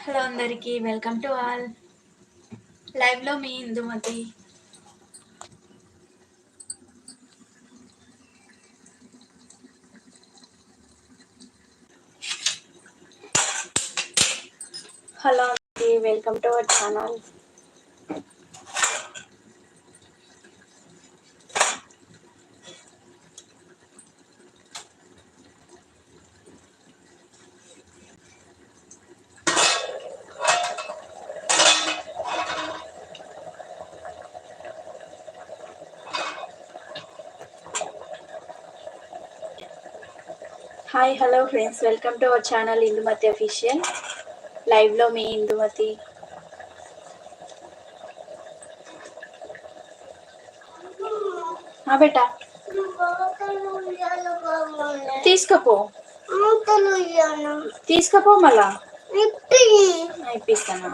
Hello అందరికీ welcome to all లైవ్లో మీ ఇందుమతి. హలో అండి welcome to our channel hi hello friends welcome to our channel Indumathi official లైవ్లో మీ ఇందుమతి బేటా. తీసుకపో. తీసుకపో మళ్ళా. ఇప్పిస్తాను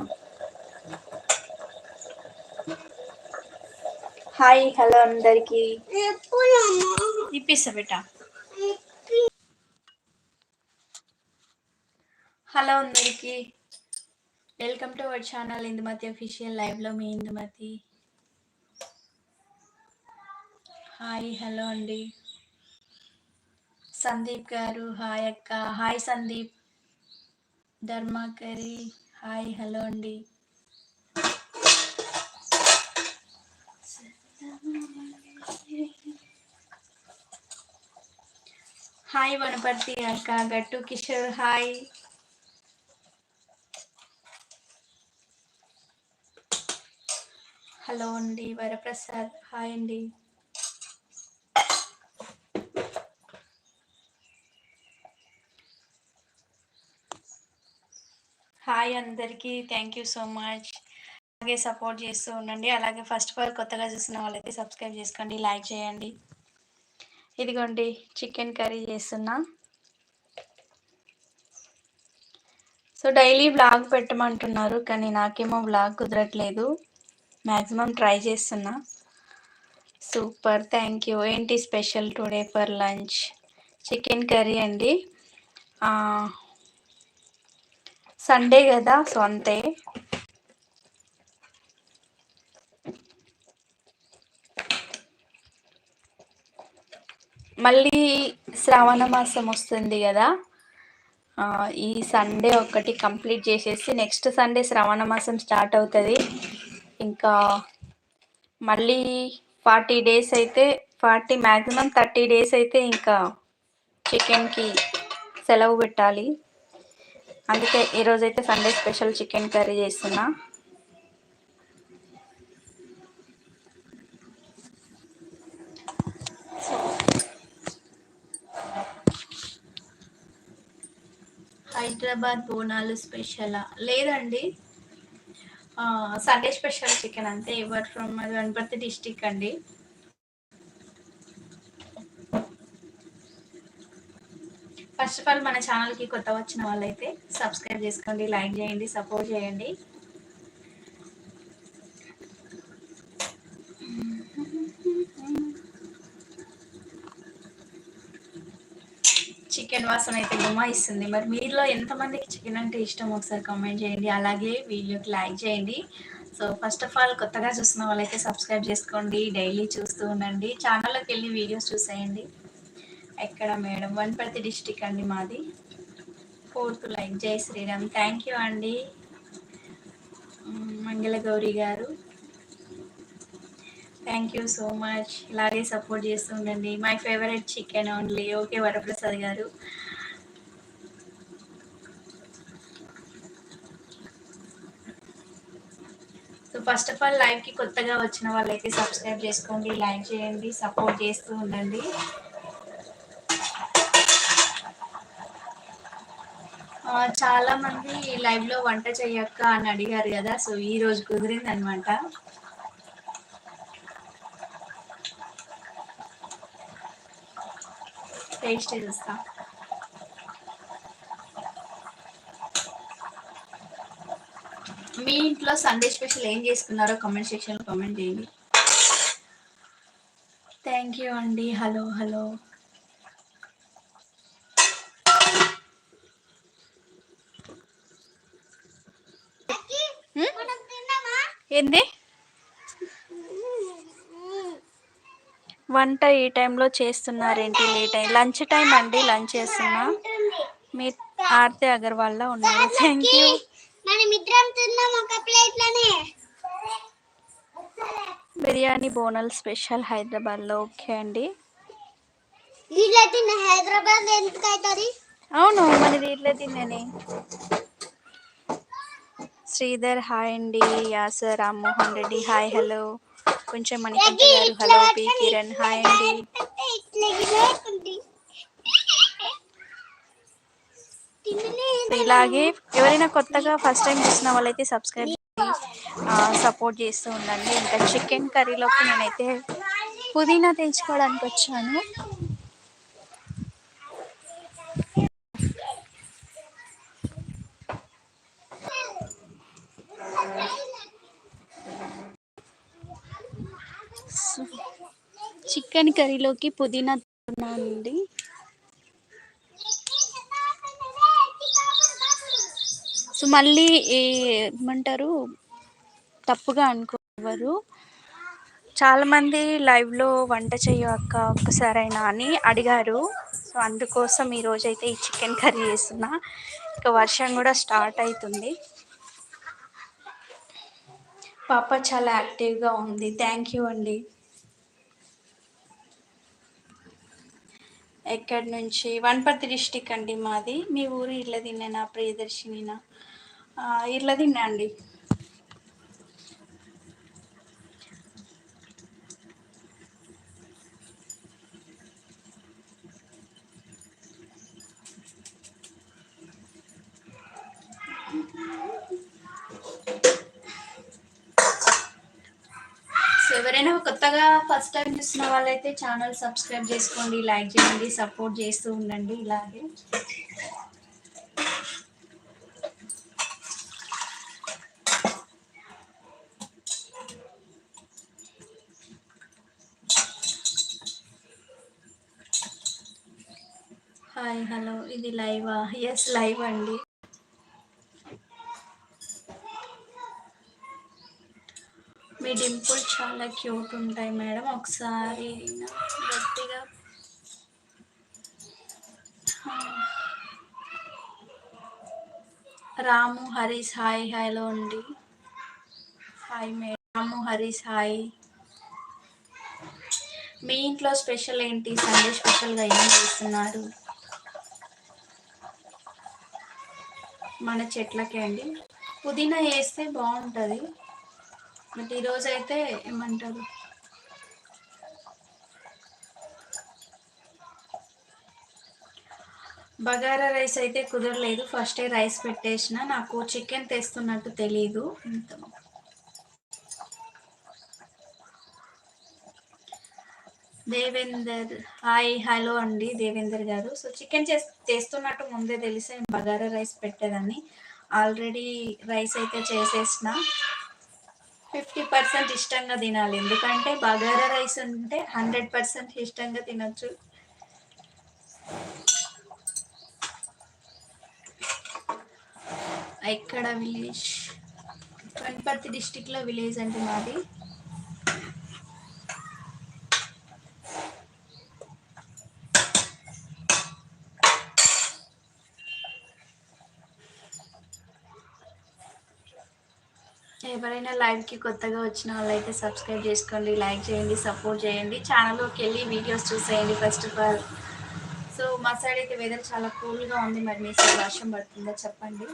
హాయ్ హలో అందరికి. ఇప్పిస్తా బేటా. హలో అందరికీ. Welcome to our channel Indumathi official లైవ్లో మీ ఇందుమతి హాయ్ హలో అండి. సందీప్ గారు హాయ్ అక్క. Hi Sandeep. Dharmakari hi hello అండి. హాయ్ వనపర్తి అక్క గట్టు కిషోర్ హాయ్ హలో అండి వరప్రసాద్. హాయ్ అండి. హాయ్ అందరికీ థ్యాంక్ యూ సో మచ్. అలాగే సపోర్ట్ చేస్తూ ఉండండి. అలాగే ఫస్ట్ ఆఫ్ ఆల్ కొత్తగా చూసిన వాళ్ళైతే సబ్స్క్రైబ్ చేసుకోండి లైక్ చేయండి. ఇదిగోండి చికెన్ కర్రీ చేస్తున్నా. సో డైలీ బ్లాగ్ పెట్టమంటున్నారు కానీ నాకేమో బ్లాగ్ కుదరట్లేదు. మ్యాక్సిమం ట్రై చేస్తున్నా. Super thank you. ఏంటి special today for lunch? Chicken curry అండి. సండే కదా సో అంతే. మళ్ళీ శ్రావణ మాసం వస్తుంది కదా ఈ సండే ఒకటి కంప్లీట్ చేసేసి నెక్స్ట్ సండే శ్రావణ మాసం స్టార్ట్ అవుతుంది. ఇంకా మళ్ళీ ఫార్టీ డేస్ అయితే ఫార్టీ మ్యాక్సిమం థర్టీ డేస్ అయితే ఇంకా చికెన్కి సెలవు పెట్టాలి. అందుకే ఈరోజైతే సండే స్పెషల్ చికెన్ కర్రీ చేస్తున్నా. హైదరాబాద్ బోనాలు స్పెషలా? లేదండి. సండే స్పెషల్ చికెన్ అంతే ఎవర్ ఫ్రమ్ వనపర్తి డిస్టిక్ అండి. ఫస్ట్ ఆఫ్ ఆల్ మన ఛానల్కి కొత్త వచ్చిన వాళ్ళైతే సబ్స్క్రైబ్ చేసుకోండి లైక్ చేయండి సపోర్ట్ చేయండి. చికెన్ వాసన అయితే గుమ్మాయిస్తుంది మరి మీలో ఎంతమందికి చికెన్ అంటే ఇష్టం? ఒకసారి కామెంట్ చేయండి. అలాగే వీడియోకి లైక్ చేయండి. సో ఫస్ట్ ఆఫ్ ఆల్ కొత్తగా చూస్తున్న వాళ్ళైతే సబ్స్క్రైబ్ చేసుకోండి. డైలీ చూస్తూ ఉండండి. ఛానల్లోకి వెళ్ళి వీడియోస్ చూసేయండి. ఎక్కడ మేడం? వనపర్తి డిస్టిక్ అండి మాది. ఫోర్త్ లైక్ జై శ్రీరామ్. థ్యాంక్ యూ అండి. మంగళగౌరి గారు. థ్యాంక్ యూ సో మచ్ ఇలాగే సపోర్ట్ చేస్తూ ఉండండి my favourite chicken only okay Varaprasad గారు. సో ఫస్ట్ ఆఫ్ ఆల్ లైవ్కి కొత్తగా వచ్చిన వాళ్ళైతే సబ్స్క్రైబ్ చేసుకోండి లైక్ చేయండి సపోర్ట్ చేస్తూ ఉండండి. చాలా మంది లైవ్లో వంట చేయక్క అని అడిగారు కదా. సో ఈ రోజు కుదిరింది అనమాట టేస్ట్ చేస్తా మీ ఇంట్లో సండే స్పెషల్ ఏం చేసుకున్నారో కామెంట్ సెక్షన్లో కామెంట్ చేయండి. థ్యాంక్ యూ అండి హలో హలో ఏంది? వంట ఈ టైంలో చేస్తున్నారేంటి? లేట్ అయ్యి లంచ్ టైం అండి. లంచ్ చేస్తున్నా. మీ ఆర్తి అగర్వాల్లో ఉన్నారు. Thank you. Biryani Bonal special హైదరాబాద్లో. ఓకే అండి. హైదరాబాద్ ఎందుకు అవుతుంది? అవును మన దీంట్లో తిన్నని. శ్రీధర్ హాయ్ అండి. Yasar Rammohan Reddy hi hello. కొంచెం మణికంఠ గారు హలో పి కిరణ్ హాయ్ అండి. ఇలాగే ఎవరైనా కొత్తగా ఫస్ట్ టైం చూసిన వాళ్ళైతే సబ్స్క్రైబ్ సపోర్ట్ చేస్తూ ఉండండి. ఇంకా చికెన్ కర్రీలోకి నేనైతే పుదీనా తెచ్చుకోవడానికి వచ్చాను. చికెన్ కర్రీలోకి పుదీనా అండి సో మళ్ళీ ఏమంటారు తప్పుగా అనుకోవరు చాలామంది లైవ్లో వంట చేయక్క ఒక్కసారైనా అని అడిగారు. సో అందుకోసం ఈరోజైతే ఈ చికెన్ కర్రీ చేస్తున్నా. ఇక వర్షం కూడా స్టార్ట్ అవుతుంది పాప చాలా యాక్టివ్గా ఉంది. థ్యాంక్ యూ అండి. ఎక్కడి నుంచి వనపర్తి డిస్టిక్ అండి మాది. మీ ఊరు ఇళ్ళ ప్రియదర్శినినా? ఇళ్ళ అండి ఎవరైనా కొత్తగా చూస్తున్న చూసిన వాళ్ళైతే ఛానల్ సబ్స్క్రైబ్ చేసుకోండి లైక్ చేయండి సపోర్ట్ చేస్తూ ఉండండి ఇలాగే. హాయ్ హలో ఇది లైవా? ఎస్ లైవ్ అండి మీ డింపుల్ చాలా క్యూట్ ఉంటాయి మేడం ఒకసారి గట్టిగా. రాము హరీష్ హాయ్ హలో అండి. Hi madam Ramu Harish hi. మీ ఇంట్లో స్పెషల్ ఏంటి? సండే స్పెషల్గా ఏం చేస్తున్నారు? మన చెట్లకే అండి. పుదీనా వేస్తే బాగుంటుంది. బట్ ఈరోజు అయితే ఏమంటారు? బగారా రైస్ అయితే కుదరలేదు. ఫస్టే రైస్ పెట్టేసిన నాకు చికెన్ తెస్తున్నట్టు తెలీదు. దేవేందర్ హాయ్ హలో అండి. దేవేందర్ గారు. సో చికెన్ చేస్తున్నట్టు ముందే తెలిసే బగారా రైస్ పెట్టేదాన్ని. ఆల్రెడీ రైస్ అయితే చేసేసిన. ఫిఫ్టీ పర్సెంట్ ఇష్టంగా తినాలి. ఎందుకంటే బగారా రైస్ ఉంటే హండ్రెడ్ పర్సెంట్ ఇష్టంగా తినచ్చు. ఎక్కడ విలేజ్? వనపర్తి డిస్టిక్లో విలేజ్ అంటే మాది. ఎవరైనా లైవ్కి కొత్తగా వచ్చిన వాళ్ళైతే సబ్స్క్రైబ్ చేసుకోండి లైక్ చేయండి సపోర్ట్ చేయండి. ఛానల్లోకి వెళ్ళి వీడియోస్ చూసేయండి ఫస్ట్ ఆఫ్ ఆల్. సో మా సైడ్ అయితే వెదర్ చాలా కూల్గా ఉంది. మరి మీ సైడ్ వర్షం పడుతుందో చెప్పండి?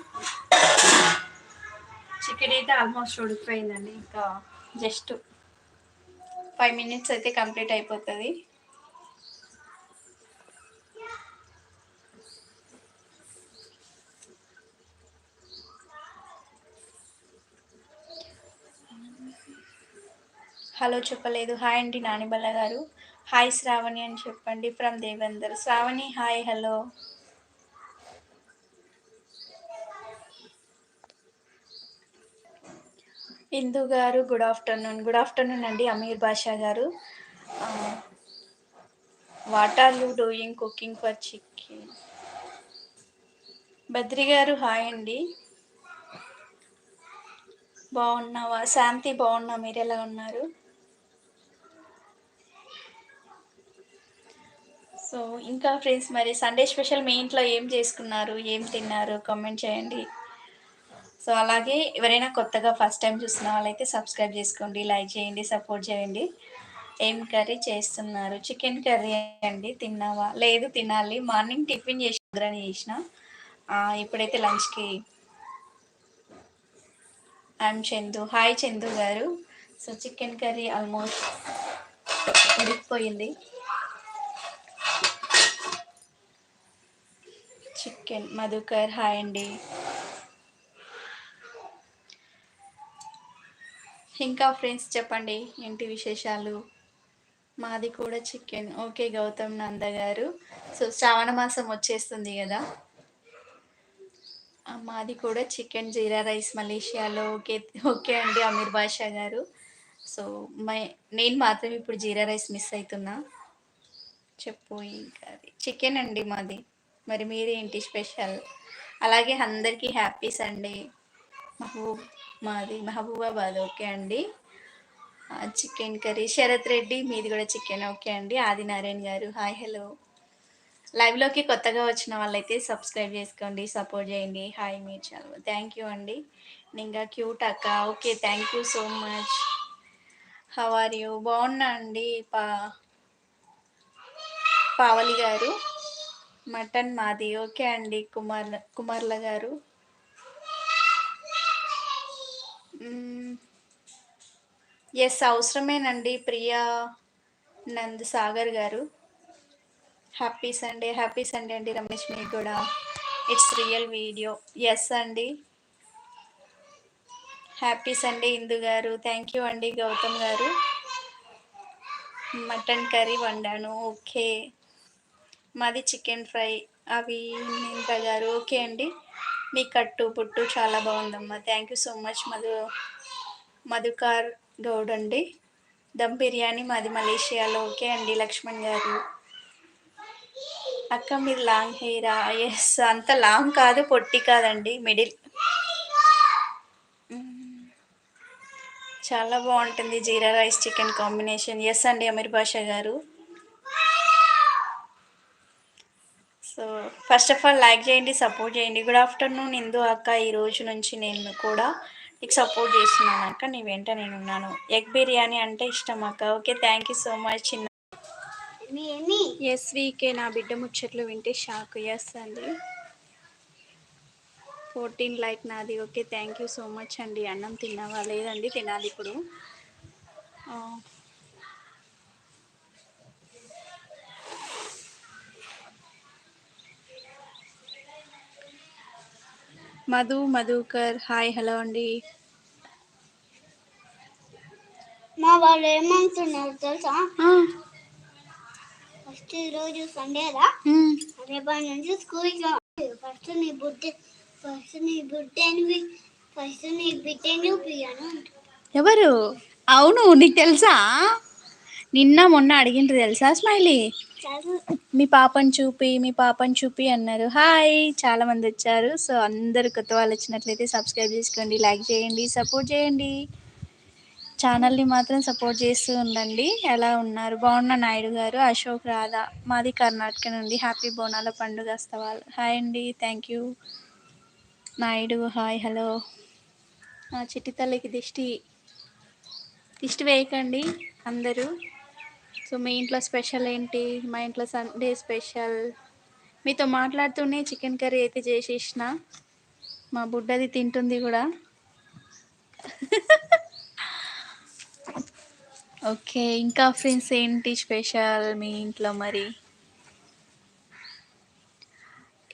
చికెన్ అయితే ఆల్మోస్ట్ ఉడికిపోయిందండి. ఇంకా జస్ట్ ఫైవ్ మినిట్స్ అయితే కంప్లీట్ అయిపోతుంది. హలో చెప్పలేదు. హాయ్ అండి నానిబల్ల గారు. హాయ్ శ్రావణి అని చెప్పండి from Devender. Sravani hi hello. Indu గారు గుడ్ ఆఫ్టర్నూన్. గుడ్ ఆఫ్టర్నూన్ అండి అమీర్ బాషా గారు. What are you doing cooking for chicken? Badri గారు హాయ్ అండి. బాగున్నావా? శాంతి బాగున్నా? మీరు ఎలా ఉన్నారు? సో ఇంకా ఫ్రెండ్స్ మరి సండే స్పెషల్ మీ ఇంట్లో ఏం చేసుకున్నారు ఏం తిన్నారు కామెంట్ చేయండి. సో అలాగే ఎవరైనా కొత్తగా ఫస్ట్ టైం చూసిన వాళ్ళైతే సబ్స్క్రైబ్ చేసుకోండి లైక్ చేయండి సపోర్ట్ చేయండి. ఏం కర్రీ చేస్తున్నారు? చికెన్ కర్రీ అండి తిన్నావా? లేదు తినాలి. మార్నింగ్ టిఫిన్ చేసి ముద్రని చేసిన ఇప్పుడైతే లంచ్కి ఐఎమ్ చందు. హాయ్ చందు గారు. సో చికెన్ కర్రీ ఆల్మోస్ట్ ఉడికిపోయింది. చికెన్. మధుకర్ హాయ్ అండి. ఇంకా ఫ్రెండ్స్ చెప్పండి ఏంటి విశేషాలు? మాది కూడా చికెన్. ఓకే గౌతమ్ నంద గారు. సో శ్రావణ మాసం వచ్చేస్తుంది కదా? మాది కూడా చికెన్ జీరా రైస్ మలేషియాలో. ఓకే ఓకే అండి అమీర్ బాషా గారు. సో మై నేను మాత్రం ఇప్పుడు జీరా రైస్ మిస్ అవుతున్నా చెప్పు ఇంకా అది. చికెన్ అండి మాది. మరి మీరేంటి స్పెషల్? అలాగే అందరికీ హ్యాపీ సండే. మహబూబ్ మాది మహబూబాబాద్ ఓకే అండి. Chicken curry. శరత్ రెడ్డి మీది కూడా చికెన్ ఓకే అండి. ఆదినారాయణ గారు హాయ్ హలో. లైవ్లోకి కొత్తగా వచ్చిన వాళ్ళైతే సబ్స్క్రైబ్ చేసుకోండి సపోర్ట్ చేయండి. హాయ్ మీరు చాలా థ్యాంక్ యూ అండి. ఇంకా క్యూట్ అక్క okay thank you so much. How are you? బాగున్నా అండి పా పావలి గారు. మటన్ మాది. ఓకే అండి కుమార్ కుమార్ల గారు. ఎస్ అవసరమేనండి ప్రియా నంద్ సాగర్ గారు. హ్యాపీ సండే హ్యాపీ సండే అండి రమేష్ మీకు కూడా. ఇట్స్ రియల్ వీడియో ఎస్ అండి. హ్యాపీ సండే ఇందు గారు. థ్యాంక్ యూ అండి గౌతమ్ గారు. మటన్ కర్రీ వండాను. ఓకే మాది చికెన్ ఫ్రై. అవి నింద్ర గారు ఓకే అండి. మీ కట్టు పుట్టు చాలా బాగుందమ్మా. Thank you so much Madhu Madhukar Goud అండి. దమ్ బిర్యానీ మాది మలేషియాలో. ఓకే అండి లక్ష్మణ్ గారు. అక్క మీరు లాంగ్ హెయిరా? ఎస్ అంత లాంగ్ కాదు పొట్టి కాదండి మిడిల్. చాలా బాగుంటుంది jeera rice chicken combination. Yes అండి అమీర్ బాషా గారు. So first of all like చేయండి సపోర్ట్ చేయండి. గుడ్ ఆఫ్టర్నూన్ ఇందు అక్క. ఈ రోజు నుంచి నేను కూడా నీకు సపోర్ట్ చేస్తున్నాను అక్క. నీ వెంట నేను ఉన్నాను. ఎగ్ బిర్యానీ అంటే ఇష్టం అక్క. Okay thank you so much చిన్న ఎస్ వీకే నా బిడ్డ ముచ్చట్లు వింటే షాక్ ఎస్ అండి ఫోర్టీన్ లైక్ నాది. Okay thank you so much అండి. అన్నం తిన్నావా? లేదండి తినాలి ఇప్పుడు. మధు మధుకర్ హాయ్ హలో అండి. మా వాళ్ళు ఏమంటున్నారు తెలుసా? ఫస్ట్ ఈరోజు సండేరా ఉమ్, రేపటి నుంచి స్కూల్కి ఫస్ట్ నీ బుడ్డ ఫస్ట్ నీ బుడ్డని ఫస్ట్ నీ బిడ్డని ఎవరు? అవును నీకు తెలుసా? నిన్న మొన్న అడిగిండ్రు తెలుసా స్మైలీ? మీ పాపని చూపి మీ పాపని చూపి అన్నారు. హాయ్ చాలా మంది వచ్చారు. సో అందరు కొత్త వాళ్ళు వచ్చినట్లయితే సబ్స్క్రైబ్ చేసుకోండి లైక్ చేయండి సపోర్ట్ చేయండి. ఛానల్ని మాత్రం సపోర్ట్ చేస్తూ ఉండండి. ఎలా ఉన్నారు? బాగున్న నాయుడు గారు అశోక్ రాధా. మాది కర్ణాటక నుండి. హ్యాపీ బోనాల పండుగ వస్తవాళ్ళు హాయ్ అండి thank you. Naidu hi hello. చిట్టి తల్లికి దిష్టి. దిష్టి వేయకండి అందరూ. సో మీ ఇంట్లో స్పెషల్ ఏంటి? మా ఇంట్లో సండే స్పెషల్. మీతో మాట్లాడుతూనే చికెన్ కర్రీ అయితే చేసేసిన. మా బుడ్డది తింటుంది కూడా. ఓకే ఇంకా ఫ్రెండ్స్ ఏంటి స్పెషల్ మీ ఇంట్లో మరి?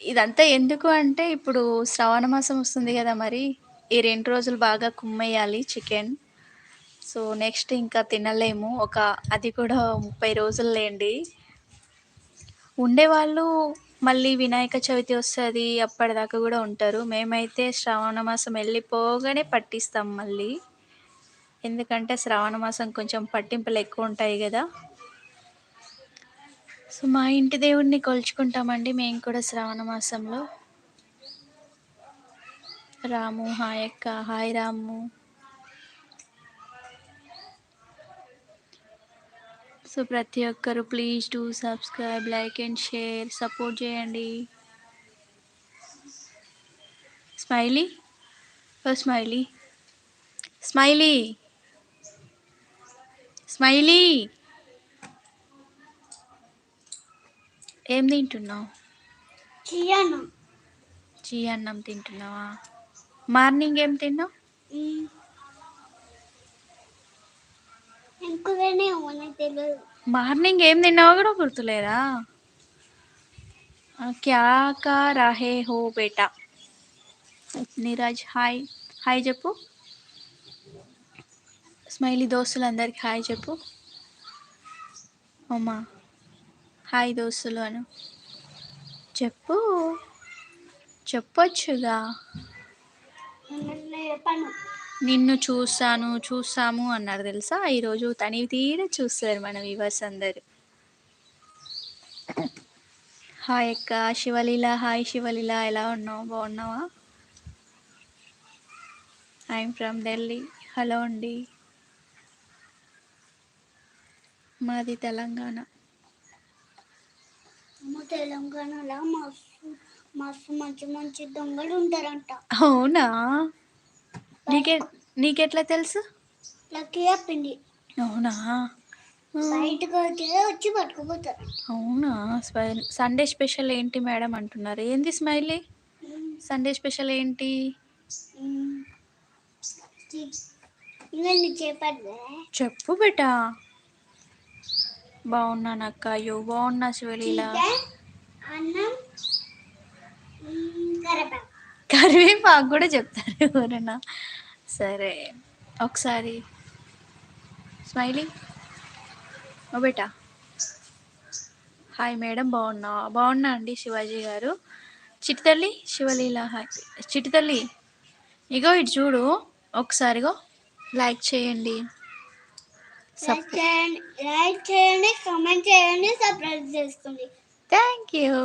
ఇదంతా ఎందుకు అంటే ఇప్పుడు శ్రావణ మాసం వస్తుంది కదా మరి. ఈ రెండు రోజులు బాగా కుమ్మేయాలి చికెన్. సో నెక్స్ట్ ఇంకా తినలేము. ఒక అది కూడా ముప్పై రోజులు లేండి ఉండేవాళ్ళు మళ్ళీ వినాయక చవితి వస్తుంది అప్పటిదాకా కూడా ఉంటారు. మేమైతే శ్రావణ మాసం వెళ్ళిపోగానే పట్టిస్తాం మళ్ళీ. ఎందుకంటే శ్రావణ మాసం కొంచెం పట్టింపులు ఎక్కువ ఉంటాయి కదా. సో మా ఇంటి దేవుడిని కొలుచుకుంటామండి మేము కూడా శ్రావణ మాసంలో. రాము హాయ్ అక్క హాయ్ రాము. సో ప్రతి ఒక్కరు please to subscribe like and share support చేయండి. స్మైలీ ఓ స్మైలీ స్మైలీ స్మైలీ ఏం తింటున్నావు? చీ అన్నం. తింటున్నావా? మార్నింగ్ ఏం తిన్నావు? మార్నింగ్ ఏం తిన్నావో కూడా గుర్తులేదా? ఆ, క్యా కా రహే హో బేటా. నీరజ్ హాయ్. హాయ్ చెప్పు. స్మైలీ దోస్తులందరికీ హాయ్ చెప్పు. అమ్మా. హాయ్ దోస్తులు అను. చెప్పు. చెప్పొచ్చుగా. నిన్ను చూసాను చూసాము అన్నారు తెలుసా? ఈరోజు తనివి తీర చూస్తారు మన వివర్స్ అందరు. హాయ్ అక్క శివలీల. హాయ్ శివలీల. ఎలా ఉన్నావు? బాగున్నావా? ఐఎమ్ ఫ్రమ్ ఢిల్లీ హలో అండి. మాది తెలంగాణ. తెలంగాణలో? మస్తు మస్తు మంచి మంచి దొంగలు ఉంటారంట. అవునా? నీకే నీకెట్లా తెలుసు? లక్కీ చెప్పింది అవునా? బయటకు వచ్చి పట్టుకుపోతారు. అవునా? సండే స్పెషల్ ఏంటి మేడం అంటున్నారు. ఏంది స్మైలీ? సండే స్పెషల్ ఏంటి? నీకు చెప్పు బేటా. బాగున్నాను అక్క. అయ్యో బాగున్నా శివలీల. కరివేపాకు. కరివేపాకు కూడా చెప్తారు ఎవరైనా. సరే. ఒకసారి. స్మైలీ ఓ బేటా. హాయ్ మేడం బాగున్నా బాగున్నా అండి శివాజీ గారు. చిటితల్లి శివలీల హాయ్. చిటితల్లి ఇగో ఇటు చూడు. ఒకసారిగో లైక్ చేయండి. లైక్ చేయండి లైక్ చేయండి కామెంట్ చేయండి సబ్స్క్రైబ్ చేసుకోండి. Thank you.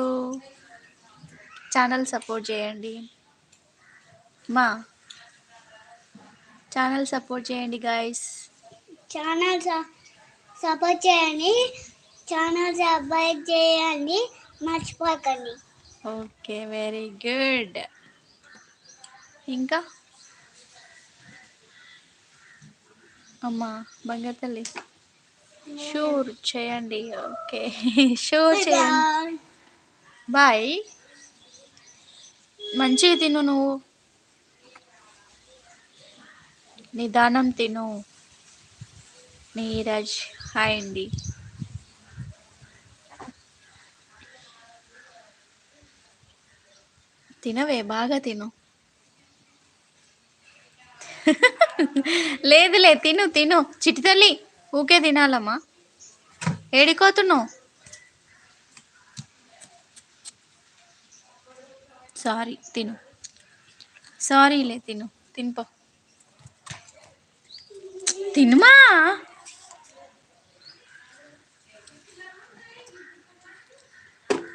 ఛానల్ సపోర్ట్ చేయండి. మా ఛానల్ సపోర్ట్ చేయండి గాయస్. ఛానల్ సపోర్ట్ చేయండి. ఛానల్ సబ్స్క్రైబ్ చేయండి. మర్చిపోకండి. Okay very good. ఇంకా? అమ్మా బంగారు తల్లి. షూర్ చేయండి. ఓకే షూర్ చేయండి. బాయ్. మంచిగా తిను నువ్వు. నిదానం తిను. నీరజ్ హాయ్ అండి. తినవే బాగా తిను. లేదులే తిను తిను. చిటితల్లి ఊకే తినాలమ్మా. ఏడికోతున్నావు సారీ తిను. సారీలే తిను. తినిపో. తినుమా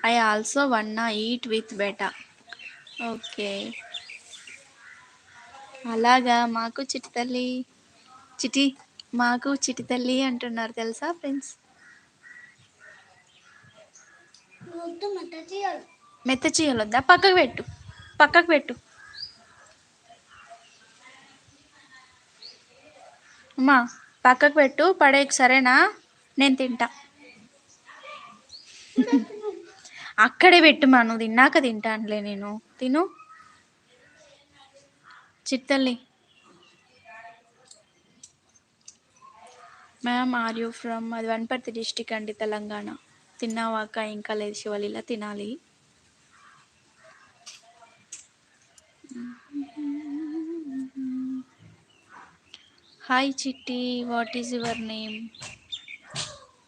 I also wanna eat with beta okay అలాగా మాకు చిటి తల్లి. చిటి మాకు చిటి తల్లి అంటున్నారు తెలుసా ఫ్రెండ్స్ వద్దు మెత్త చేయాలి చీయలొద్దా పక్కకు పెట్టు. పక్కకు పెట్టు. అమ్మా పక్కకు పెట్టు పడేకు సరేనా? నేను తింటా. అక్కడే పెట్టుమా నువ్వు తిన్నాక తింటానులే నేను. తిను. చిత్తల్లి. మ్యామ్ ఆర్ యూ ఫ్రమ్ అది వనపర్తి డిస్టిక్ అండి తెలంగాణ? తిన్నావాక ఇంకా లేదు శివలీల తినాలి. హాయ్ చిట్టి what is your name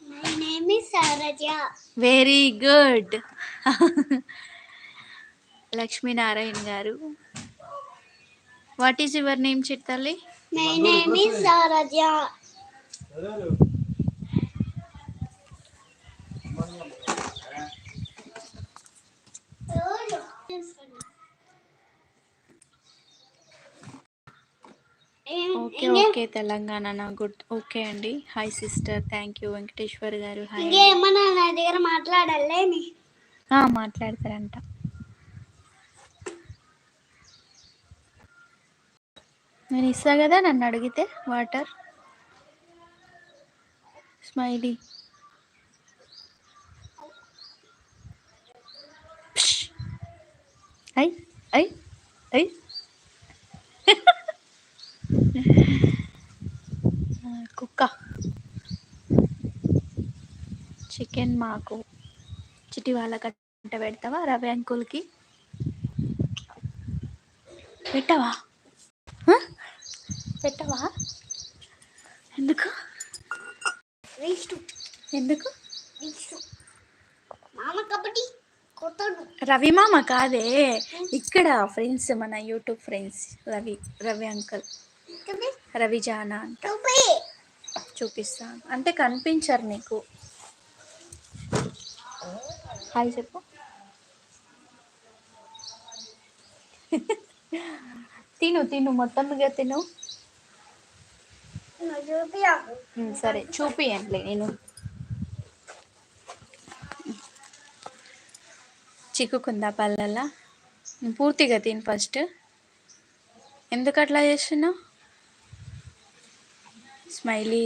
my name is Saraja very good Lakshminarayana గారు what is your name చిట్టల్లి my name is Saraja okay okay Telangana నా గుడ్. ఓకే అండి. Hi sister thank you Venkateshwar గారు. Hi ఇంకేమన్నా నా దగ్గర మాట్లాడాలి మాట్లాడతారంట. నేను ఇస్తా కదా నన్ను అడిగితే water. Smiley I I I cook chicken మాకు చిటి వాళ్ళ కట్ట పెడతావా? రవి అంకుల్కి. పెట్టవా? పెట్టవా? ఎందుకు? ఎందుకు? రవి మామ కాదే. ఇక్కడ ఫ్రెండ్స్ మన YouTube friends Ravi Ravi uncle. Ravi జానా అంట. చూపిస్తాను. అంటే కనిపించరు నీకు. హాయ్ చెప్పు. తిను తిను మొత్తంగా తిను. సరే చూపియండి నేను. చిక్కుకుందా పళ్ళల్లా పూర్తిగా తిను ఫస్ట్. ఎందుకు అట్లా చేస్తున్నావు? స్మైలీ.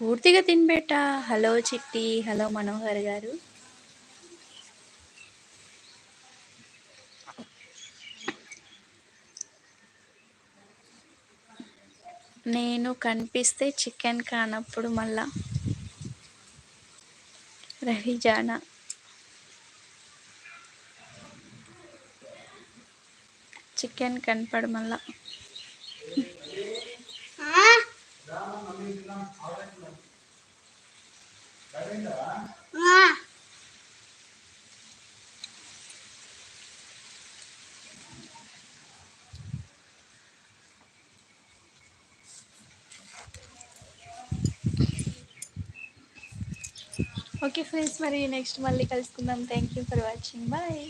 పూర్తిగా తినబెట్ట హలో చిట్టి హలో మనోహర్ గారు. నేను కనిపిస్తే చికెన్ కానప్పుడు మళ్ళా రవిజానా చికెన్ కనపడు మళ్ళా. ఓకే ఫ్రెండ్స్ మరి నెక్స్ట్ మళ్ళీ కలుసుకుందాం. Thank you for watching bye